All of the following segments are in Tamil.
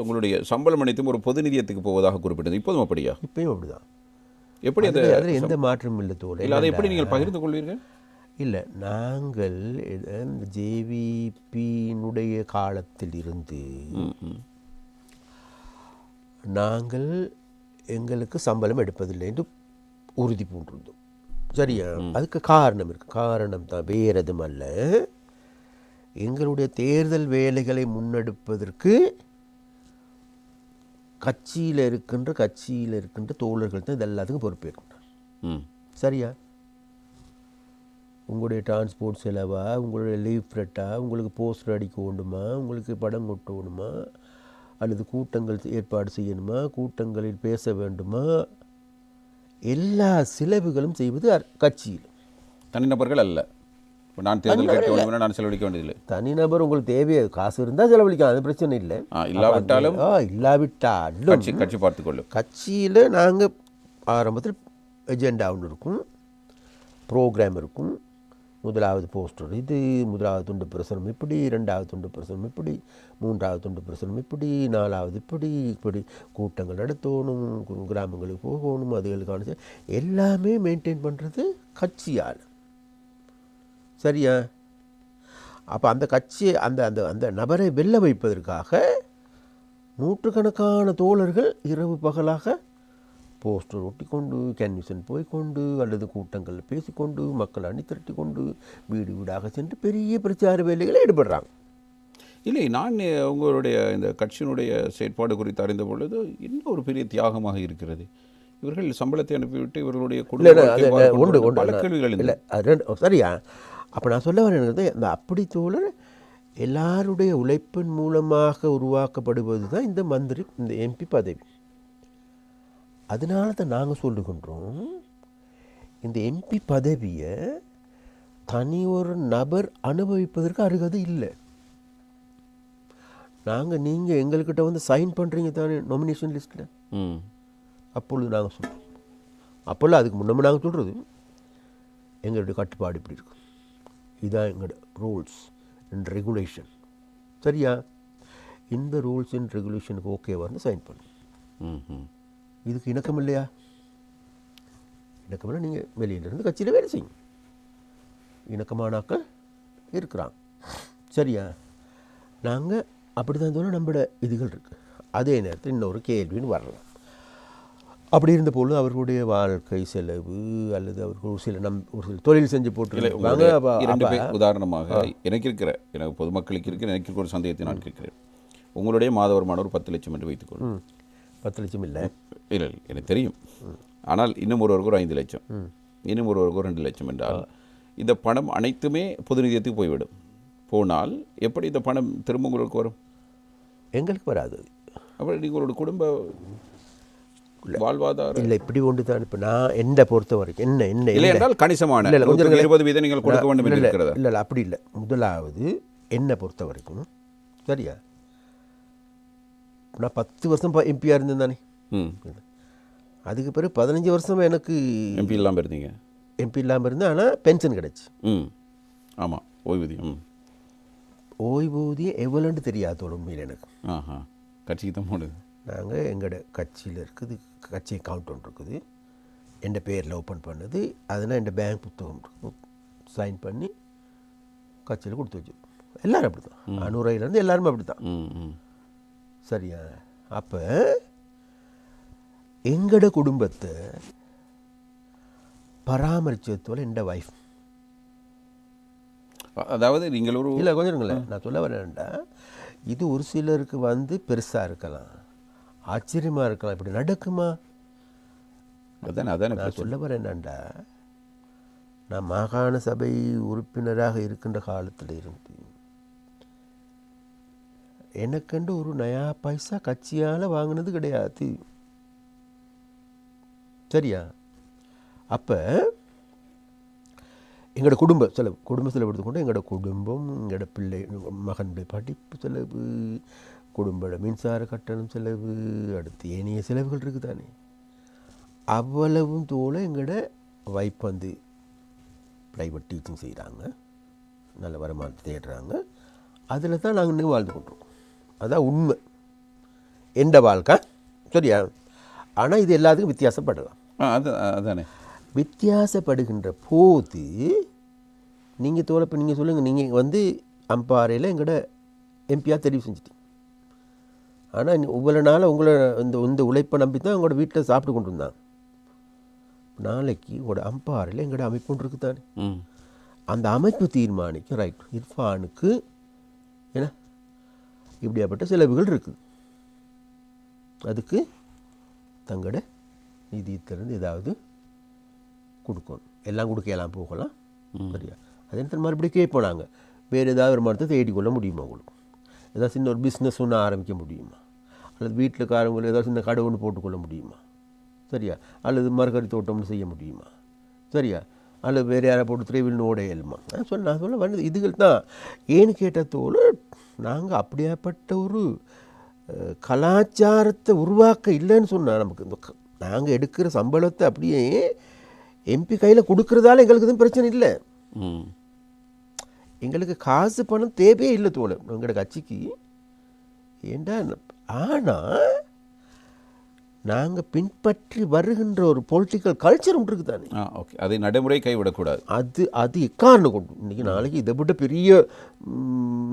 உங்களுடைய சம்பளம் அனைத்தும் ஒரு பொது நிதியத்துக்கு போவதாக குறிப்பிட்டது. இப்போதும் அப்படியா? இப்பயும் அப்படிதான். எப்படி அந்த அதுல- எந்த மாற்றமும் இல்லை தோழர். இல்லை அதை எப்படி நீங்கள் பகிர்ந்து கொள்வீர்கள்? இல்லை நாங்கள் ஜேவிபியினுடைய காலத்தில் இருந்து. நாங்கள் எங்களுக்கு சம்பளம் எடுப்பதில்லை என்று உறுதி பூண்டிருந்தோம். சரியா? அதுக்கு காரணம் இருக்கு. காரணம் தான் வேறு எதுவும் அல்ல. எங்களுடைய தேர்தல் வேலைகளை முன்னெடுப்பதற்கு கட்சியில் இருக்கின்ற கட்சியில் இருக்கின்ற தோழர்கள் தான் இது எல்லாத்துக்கும் பொறுப்பேற்கின்றார் ம். சரியா? உங்களுடைய டிரான்ஸ்போர்ட் செலவா? உங்களுடைய லீஃப்லெட்டா உங்களுக்கு போஸ்டர் அடிக்க வேண்டுமா? உங்களுக்கு படம் கொட்ட வேணுமா அல்லது கூட்டங்கள் ஏற்பாடு செய்யணுமா? கூட்டங்களில் பேச வேண்டுமா? எல்லா செலவுகளும் செய்வது கட்சியில். தனிநபர்கள் அல்ல. நான் தேர்தல் கேட்க வேண்டும் நான் செலவழிக்க வேண்டியதில்லை. தனிநபர் உங்களுக்கு தேவையா காசு இருந்தால் செலவழிக்கலாம் அது பிரச்சனை இல்லை. இல்லாவிட்டாலும் இல்லாவிட்டாலும் கட்சி கட்சி பார்த்துக்கொள்ளும் கட்சியில் நாங்கள் ஆரம்பத்தில் எஜெண்டா ஒன்று இருக்கும் ப்ரோக்ராம் இருக்கும். முதலாவது போஸ்டர் இது முதலாவது துண்டு பிரசுரம் இப்படி ரெண்டாவது துண்டு பிரசுரம் இப்படி மூன்றாவது துண்டு பிரசுரம் இப்படி நாலாவது இப்படி இப்படி கூட்டங்கள் நடத்தணும் கிராமங்களுக்கு போகணும் அதுகளுக்கான எல்லாமே மெயின்டைன் பண்ணுறது கட்சியால். சரியா? அப்போ அந்த கட்சியை அந்த அந்த அந்த நபரை வெல்ல வைப்பதற்காக நூற்றுக்கணக்கான தோழர்கள் இரவு பகலாக போஸ்டர் ஒட்டிக்கொண்டு கேன்விசன் போய்கொண்டு அல்லது கூட்டங்கள் பேசிக்கொண்டு மக்களை அணிதிரட்டி கொண்டு வீடு வீடாக சென்று பெரிய பிரச்சார வேலைகளை ஈடுபடுறாங்க. இல்லை நான் உங்களுடைய இந்த கட்சியினுடைய செயற்பாடு குறித்து அறிந்த பொழுது இன்னும் ஒரு பெரிய தியாகமாக இருக்கிறது. இவர்கள் சம்பளத்தை அனுப்பிவிட்டு இவர்களுடைய குடும்ப உண்டு உண்டு. கேள்விகள் இல்லை ரெண்டு சரியா? அப்போ நான் சொல்ல வரேன் இந்த அப்படி தோழர் எல்லாருடைய உழைப்பின் மூலமாக உருவாக்கப்படுவது தான் இந்த மந்திரி இந்த எம்பி பதவி. அதனால தான் நாங்கள் சொல்லுகின்றோம் இந்த எம்பி பதவியை தனி ஒரு நபர் அனுபவிப்பதற்கு அருகது இல்லை. நாங்கள் நீங்கள் எங்கள்கிட்ட வந்து சைன் பண்ணுறீங்க தானே நாமினேஷன் லிஸ்ட்டில் ம். அப்பொழுது நாங்கள் சொல்கிறோம் அப்போல்லாம் அதுக்கு முன்னமே நாங்கள் சொல்கிறது எங்களுடைய கட்டுப்பாடு இப்படி இருக்கும். இதுதான் எங்களோட ரூல்ஸ் அண்ட் ரெகுலேஷன் சரியா? இந்த ரூல்ஸ் அண்ட் ரெகுலேஷனுக்கு ஓகேவான்னு சைன் பண்ணும். இதுக்கு இணக்கம் இல்லையா? இணக்கம்னா நீங்கள் வெளியிலேருந்து கட்சியில் வேலை செய்யும் இணக்கமானாக்கள் இருக்கிறாங்க. சரியா? நாங்கள் அப்படி தான் தோணும் நம்மளோட இதுகள் இருக்குது அதே நேரத்தில் இன்னொரு கேள்வின்னு வரலாம். அப்படி இருந்த பொழுது அவர்களுடைய வாழ்க்கை செலவு அல்லது அவர்கள் ஒரு சில நம் ஒரு சில தொழில் செஞ்சு போட்டு இரண்டு பேர் உதாரணமாக எனக்கு இருக்கிற எனக்கு பொதுமக்களுக்கு இருக்கிற எனக்கு இருக்கிற ஒரு சந்தேகத்தை நான் கேட்கிறேன். உங்களுடைய மாத வருமானம் ஒரு பத்து லட்சம் என்று வைத்துக்கொள்ளும் பத்து லட்சம் இல்லை. இல்லை எனக்கு தெரியும். ஆனால் இன்னும் ஒருவருக்கு ஒரு ஐந்து லட்சம். இன்னும் ஒருவருக்கு ஒரு ரெண்டு லட்சம் என்றால் இந்த பணம் அனைத்துமே பொது நிதியத்துக்கு போய்விடும். போனால் எப்படி இந்த பணம் திரும்ப உங்களுக்கு வரும்? எங்களுக்கு வராது. அப்புறம் நீங்களோட குடும்ப வாழ்வாதாரம் இல்லை இப்படி ஒன்று தான் இப்போ நான் என்னை பொறுத்த வரைக்கும் என்ன என்ன இல்லை என்றால் கணிசமான. இல்லை, இல்லை, கொஞ்சம் இருபது வீதம் நீங்கள் கொடுக்க வேண்டும் இல்லை இல்லை இல்லை அப்படி இல்லை. முதலாவது என்னை பொறுத்த வரைக்கும் சரியா? நான் பத்து வருஷம் எம்பியாக இருந்தேன் தானே. ம். அதுக்கு பிறகு பதினஞ்சு வருஷம் எனக்கு எம்பி இல்லாமல் இருந்தீங்க. எம்பி இல்லாமல் இருந்தேன் ஆனால் பென்ஷன் கிடச்சி. ம். ஆமாம் ஓய்வூதியம். ஓய்வூதியம் எவ்வளோன்னு தெரியாதோட உண்மையில் எனக்கு. ஆஹா கட்சிக்கு தான் போடுது நாங்கள் எங்களோட கட்சியில் இருக்குது கட்சி அக்கௌண்ட் ஒன்று இருக்குது. என் பேரில் ஓப்பன் பண்ணது. அதனால் என் பேங்க் புத்தகம் சைன் பண்ணி கட்சியில் கொடுத்து வச்சு எல்லாரும் அப்படி தான் அனுரையிலேருந்து எல்லாருமே அப்படி தான் சரியா? அப்போ எங்களோட குடும்பத்தை பராமரிச்சதோட என் வைஃப் அதாவது நீங்கள் ஒரு இல்லை கொஞ்சம் நான் சொல்ல வரேன்டா. இது ஒரு சிலருக்கு வந்து பெருசாக இருக்கலாம். ஆச்சரியமாக இருக்கலாம். இப்படி நடக்குமா? அதானே அதானே நான் சொல்ல வரேன் என்னண்டா? நான் மாகாண சபை உறுப்பினராக இருக்கின்ற காலத்தில் இருந்து எனக்கண்டு ஒரு நயா பைசா கட்சியால் வாங்கினது கிடையாது. சரியா? அப்போ எங்களோட குடும்ப செலவு குடும்ப செலவு எடுத்துக்கொண்டு எங்களோட குடும்பம் எங்களோட பிள்ளை மகனுடைய படிப்பு செலவு குடும்ப மின்சார கட்டணம் செலவு அடுத்து ஏனைய செலவுகள் இருக்குது தானே அவ்வளவும் தோல எங்களோட வைப் வந்து ப்ரைவேட் டீச்சிங் செய்கிறாங்க நல்ல வருமானத்தை தேடுறாங்க. அதில் தான் நாங்கள் இன்னும் வாழ்ந்து கொண்டிருக்கோம். அதான் உண்மை. எந்த வாழ்க்கை? சரியா? ஆனால் இது எல்லாத்துக்கும் வித்தியாசப்படலாம். அது அதானே. வித்தியாசப்படுகின்ற போது நீங்கள் தோழப்ப நீங்கள் சொல்லுங்கள் நீங்கள் வந்து அம்பாறையில் எங்களோட எம்பியாக தெரிவு செஞ்சிட்டீங்க. ஆனால் இவ்வளோ நாள் உங்களை இந்த இந்த உழைப்பை நம்பி தான் உங்களோட வீட்டில் சாப்பிட்டு கொண்டு இருந்தாங்க நாளைக்கு உங்களோட அம்பாறையில் எங்களோட அமைப்பு ஒன்று இருக்குது தானே அந்த அமைப்பு தீர்மானிக்கும் ரைட் இர்ஃபானுக்கு என்ன இப்படியாப்பட்ட செலவுகள் இருக்குது அதுக்கு தங்களோட நிதியத்திலிருந்து ஏதாவது கொடுக்கணும். எல்லாம் கொடுக்கலாம் போகலாம். சரியா? அதே நேரத்தில் மறுபடியும் கேட்போம் நாங்கள் வேறு ஏதாவது ஒரு மரத்தை தேடிக்கொள்ள முடியுமா உங்களுக்கு? ஏதாவது சின்ன ஒரு பிஸ்னஸ் ஒன்று ஆரம்பிக்க முடியுமா? அல்லது வீட்டில் காரவங்களை ஏதாவது சின்ன கடை ஒன்று போட்டுக்கொள்ள முடியுமா? சரியா? அல்லது மரக்கறி தோட்டம்னு செய்ய முடியுமா? சரியா? அல்லது வேறு யாரை போட்டு திரைவில் ஓட இயலுமா? நான் சொல்ல நான் சொல்ல வந்தது இதுகள் தான். ஏன்னு கேட்டதோடு நாங்கள் அப்படியாப்பட்ட ஒரு கலாச்சாரத்தை உருவாக்க இல்லைன்னு சொன்னால் நமக்கு இந்த நாங்கள் எடுக்கிற சம்பளத்தை அப்படியே எம்பி கையில் கொடுக்கறதால எங்களுக்கு எதுவும் பிரச்சனை இல்லை. ம். எங்களுக்கு காசு பணம் தேவையே இல்லை தோழ எங்களோட கட்சிக்கு ஏண்டா ஆனால் நாங்கள் பின்பற்றி வருகின்ற ஒரு பொலிட்டிக்கல் கல்ச்சர் ஒன்று இருக்குது தானே ஓகே அதை நடைமுறை கைவிடக்கூடாது. அது அது எக்காரணம் கொண்டு? இன்றைக்கி நாளைக்கு இதை விட பெரிய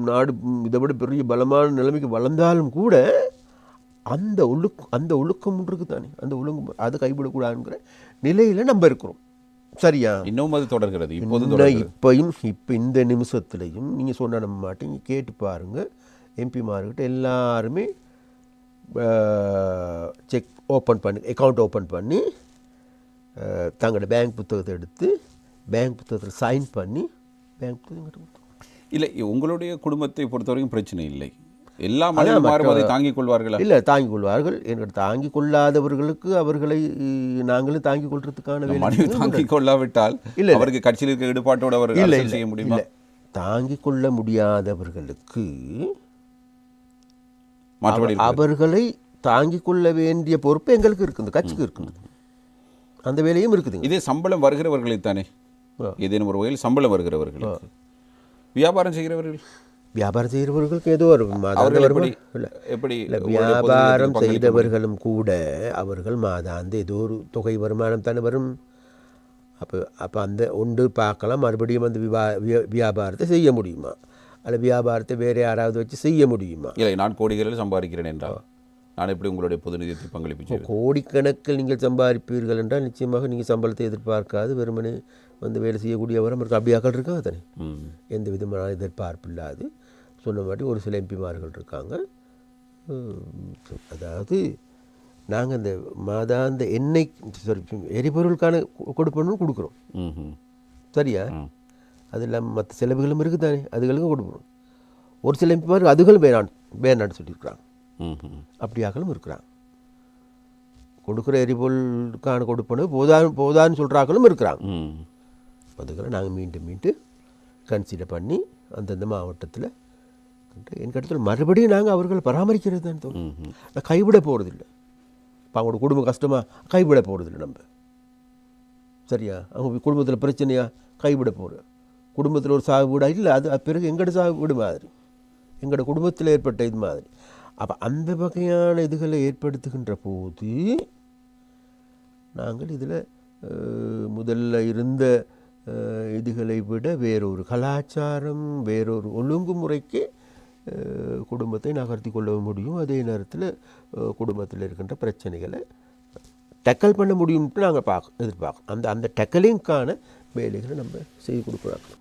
நாடு இதை விட பெரிய பலமான நிலைமைக்கு வளர்ந்தாலும் கூட அந்த ஒழுக் அந்த ஒழுக்கம் இருக்குது தானே அந்த ஒழுங்கு அதை கைவிடக்கூடாதுங்கிற நிலையில் நம்ம இருக்கிறோம். சரியா? இன்னும் அது தொடர்கிறது. தொடர்கிறது. இப்பையும் இப்போ இந்த நிமிஷத்துலையும் நீங்கள் சொன்ன நம்ப மாட்டீங்க கேட்டு பாருங்கள் எம்பிமார்கிட்ட எல்லாருமே செக் ஓப்பன் பண்ணி அக்கௌண்ட் ஓப்பன் பண்ணி தங்களோட பேங்க் புத்தகத்தை எடுத்து பேங்க் புத்தகத்தில் சைன் பண்ணி பேங்க் புத்தகம். இல்லை உங்களுடைய குடும்பத்தை பொறுத்தவரைக்கும் பிரச்சனை இல்லை. எல்லா அதை தாங்கிக் கொள்வார்களா? இல்லை தாங்கிக் கொள்வார்கள். என்கிட்ட தாங்கிக் கொள்ளாதவர்களுக்கு அவர்களை நாங்களும் தாங்கிக் கொள்றதுக்கான வேலை மனைவி தாங்கிக் கொள்ளாவிட்டால் இல்ல. அவருக்கு கட்சியில் இருக்க ஈடுபாட்டோடு அவர் இல்லை செய்ய முடியுமா? தாங்கிக் கொள்ள முடியாதவர்களுக்கு மற்றபடி அவ- அவர்களை தாங்கிக் கொள்ள வேண்டிய பொறுப்பு எங்களுக்கு இருக்குது கட்சிக்கு இருக்குது. அந்த வேலையும் இருக்குதுங்க இதே சம்பளம் வருகிறவர்களை தானே. ஏதேனும் ஒரு வகையில் சம்பளம் வருகிறவர்களுக்கு. வியாபாரம் செய்கிறவர்கள்? வியாபாரம் செய்கிறவர்களுக்கு ஏதோ ஒரு எப்படி வியாபாரம் செய்தவர்களும் கூட அவர்கள் மாதாந்த ஏதோ ஒரு தொகை வருமானம் தானே வரும். அப்போ அப்போ அந்த ஒன்று பார்க்கலாம் மறுபடியும் அந்த விவா வியா- வியாபாரத்தை செய்ய முடியுமா? அல்ல வியாபாரத்தை வேறு யாராவது வச்சு செய்ய முடியுமா? இல்லை நான் கோடிகளில் சம்பாதிக்கிறேன் என்றால். நான் எப்படி உங்களுடைய பொது நிதியத்தை பங்களிப்பு கோடிக்கணக்கில் நீங்கள் சம்பாதிப்பீர்கள் என்றால் நிச்சயமாக நீங்கள் சம்பளத்தை எதிர்பார்க்காது. வெறுமனே வந்து வேலை செய்யக்கூடியவரும் இருக்கு அப்படியாக்கள் இருக்காங்க தானே? எந்த விதமான எதிர்பார்ப்பு இல்லாது. சொன்ன மாதிரி ஒரு சில எம்பிமார்கள் இருக்காங்க. அதாவது நாங்கள் இந்த மாதாந்த எண்ணெய் சாரி எரிபொருளுக்கான கொடுப்பணும் கொடுக்குறோம். சரியா. அது இல்லாமல் மற்ற செலவுகளும் இருக்குது தானே அதுகளுக்கும் கொடுக்கணும் ஒரு சில எம்பிமார்கள் அதுகளும் வேணான் வேணான்னு சொல்லியிருக்கிறாங்க. அப்படியாக்களும் இருக்கிறாங்க. கொடுக்குற எரிபொருளுக்கான கொடுப்பனு போதான்னு போதான்னு சொல்கிறாக்களும் இருக்கிறாங்க. ம். அதுகளை நாங்கள் மீண்டும் மீண்டும் கன்சிடர் பண்ணி அந்தந்த மாவட்டத்தில் என் கட்டத்தில் மறுபடியும் நாங்கள் அவர்களை பராமரிக்கிறது தான் தோணும். நான் கைவிட போகிறதில்ல இப்போ அவங்களோட குடும்பம் கஷ்டமாக கைவிட போகிறதில்ல நம்ம. சரியா? அவங்க குடும்பத்தில் பிரச்சனையா? கைவிட போகிறோம் குடும்பத்தில் ஒரு சாகு இல்லை. அது பிறகு எங்களோட சாகு மாதிரி. எங்களோட குடும்பத்தில் ஏற்பட்ட இது மாதிரி. அப்போ அந்த வகையான இதுகளை ஏற்படுத்துகின்ற போது நாங்கள் இதில் முதல்ல இருந்த இதுகளை விட வேறொரு கலாச்சாரம் வேறொரு ஒழுங்குமுறைக்கு குடும்பத்தை நகர்த்தி கொள்ள முடியும். அதே நேரத்தில் குடும்பத்தில் இருக்கின்ற பிரச்சனைகளை டக்கல் பண்ண முடியும்ட்டு நாங்கள் பார்க்க எதிர்பார்க்கணும் அந்த அந்த டக்கலிங்க்கான வேலைகளை நம்ம செய்து கொடுக்குறாங்க